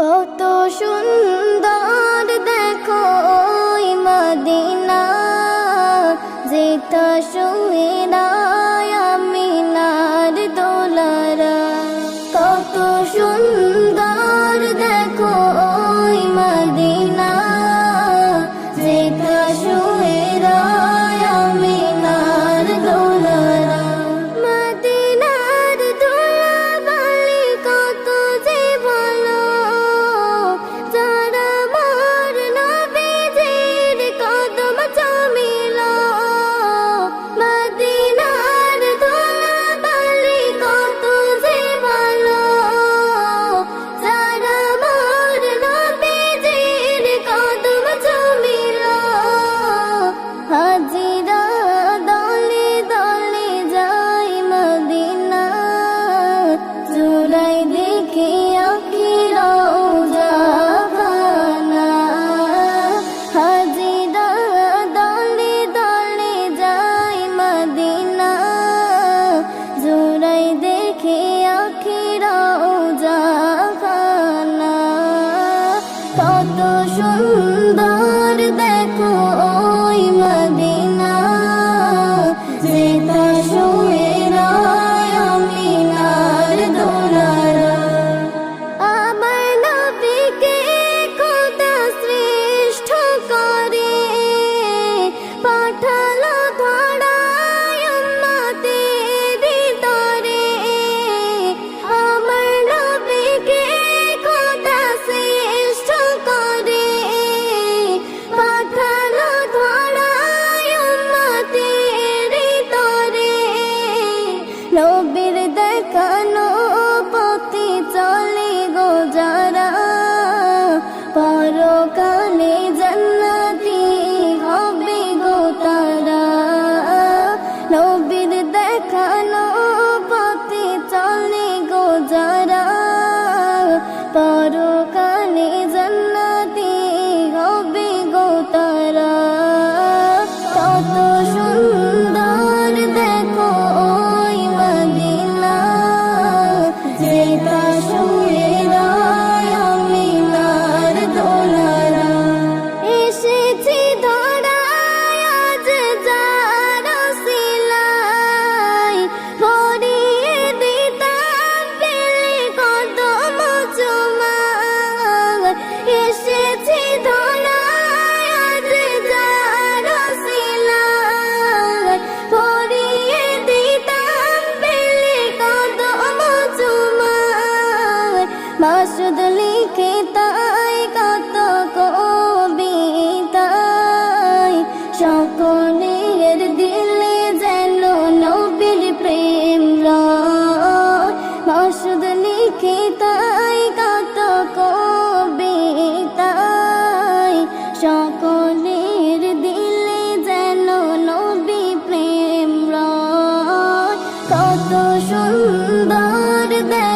কত সুন্দর দেখো মদিনা যেটা সুয়ের 拥抱 বাসুদ লিখে তাই কত কবিতাই। সকলের দিলে যেন নবীর প্রেম বাসুদ লিখে তাই কত কবিতাই। সকলের দিলে যেন নবী প্রেম কত সুন্দর দেয়